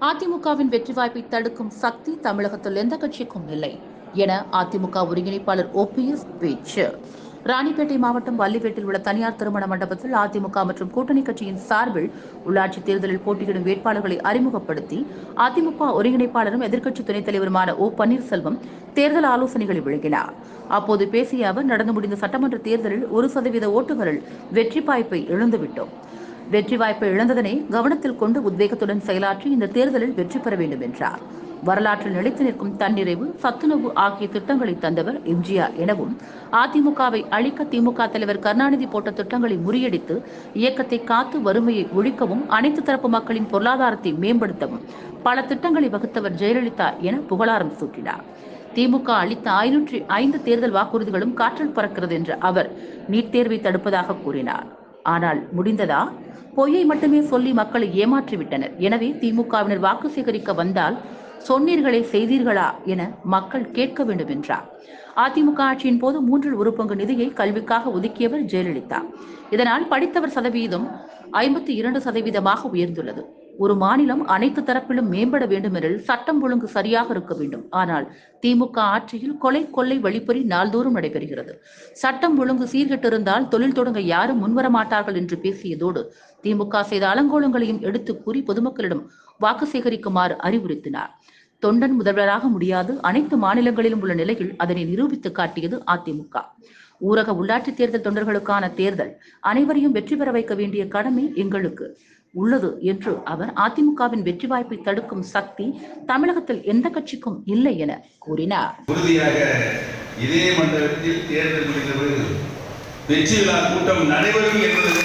அதிமுகவின் வெற்றி வாய்ப்பை தடுக்கும் சக்தி தமிழகத்தில் எந்த கட்சிக்கும் இல்லை என அதிமுக ஒருங்கிணைப்பாளர் ஓபிஎஸ் பேச்சு. ராணிப்பேட்டை மாவட்டம் வள்ளிப்பேட்டில் உள்ள தனியார் திருமண மண்டபத்தில் அதிமுக மற்றும் கூட்டணி கட்சியின் சார்பில் உள்ளாட்சி தேர்தலில் போட்டியிடும் வேட்பாளர்களை அறிமுகப்படுத்தி அதிமுக ஒருங்கிணைப்பாளரும் எதிர்க்கட்சி துணைத் தலைவருமான ஓ பன்னீர்செல்வம் தேர்தல் ஆலோசனைகளை வழங்கினார் அப்போது பேசிய அவர் நடந்து முடிந்த சட்டமன்ற தேர்தலில் ஒரு சதவீத ஓட்டுகளில் வெற்றி வாய்ப்பை இழந்துவிட்டோம். வெற்றி வாய்ப்பை இழந்ததனை கவனத்தில் கொண்டு உத்வேகத்துடன் செயலாற்றி இந்த தேர்தலில் வெற்றி பெற வேண்டும் என்றார். வரலாற்றில் நிலைத்து நிற்கும் தன்னிறைவு சத்துணவு ஆகிய திட்டங்களை தந்தவர் எம்ஜிஆர் எனவும் அதிமுகவை அழிக்க திமுக தலைவர் கருணாநிதி போட்ட திட்டங்களை முறியடித்து இயக்கத்தை காத்து வறுமையை ஒழிக்கவும் அனைத்து தரப்பு மக்களின் பொருளாதாரத்தை மேம்படுத்தவும் பல திட்டங்களை வகுத்தவர் ஜெயலலிதா என புகழாரம் சூட்டினார். திமுக அளித்த ஐநூற்றி ஐந்து தேர்தல் வாக்குறுதிகளும் காற்றில் பறக்கிறது என்ற அவர் நீட் தேர்வை தடுப்பதாக கூறினார். ஆனால் முடிந்ததா? பொய்யை மட்டுமே சொல்லி மக்களை ஏமாற்றிவிட்டனர். எனவே திமுகவினர் வாக்கு சேகரிக்க வந்தால் சொன்னீர்களே செய்தீர்களா என மக்கள் கேட்க வேண்டும் என்றார் அதிமுக ஆட்சியின் போது மூன்றில் ஒரு பங்கு நிதியை கல்விக்காக ஒதுக்கியவர் ஜெயலலிதா. இதனால் படித்தவர் சதவீதம் ஐம்பத்தி இரண்டு சதவீதமாக உயர்ந்துள்ளது. ஒரு மாநிலம் அனைத்து தரப்பிலும் மேம்பட வேண்டுமெனில் சட்டம் ஒழுங்கு சரியாக இருக்க வேண்டும். ஆனால் திமுக ஆட்சியில் கொலை கொள்ளை வழிப்பறி நாள்தோறும் நடைபெறுகிறது. சட்டம் ஒழுங்கு சீர்கெட்டிருந்தால் தொழில் தொடங்க யாரும் முன்வர மாட்டார்கள் என்று பேசியதோடு திமுக செய்த அலங்கோலங்களையும் எடுத்து கூறி பொதுமக்களிடம் வாக்கு சேகரிக்குமாறு அறிவுறுத்தினார். தொண்டன் முதல்வராக முடியாது அனைத்து மாநிலங்களிலும் உள்ள நிலையில் அதனை நிரூபித்து காட்டியது அதிமுக. ஊரக உள்ளாட்சி தேர்தல் தொண்டர்களுக்கான தேர்தல். அனைவரையும் வெற்றி பெற வைக்க வேண்டிய கடமை எங்களுக்கு. உள்ளது என்று அவர் அதிமுகவின் வெற்றி வாய்ப்பை தடுக்கும் சக்தி தமிழகத்தில் எந்த கட்சிக்கும் இல்லை என கூறினார். உறுதியாக இதே மண்டலத்தில் தேர்தல் முடிந்த பிறகு வெற்றி விழா கூட்டம் நடைபெறும் என்பது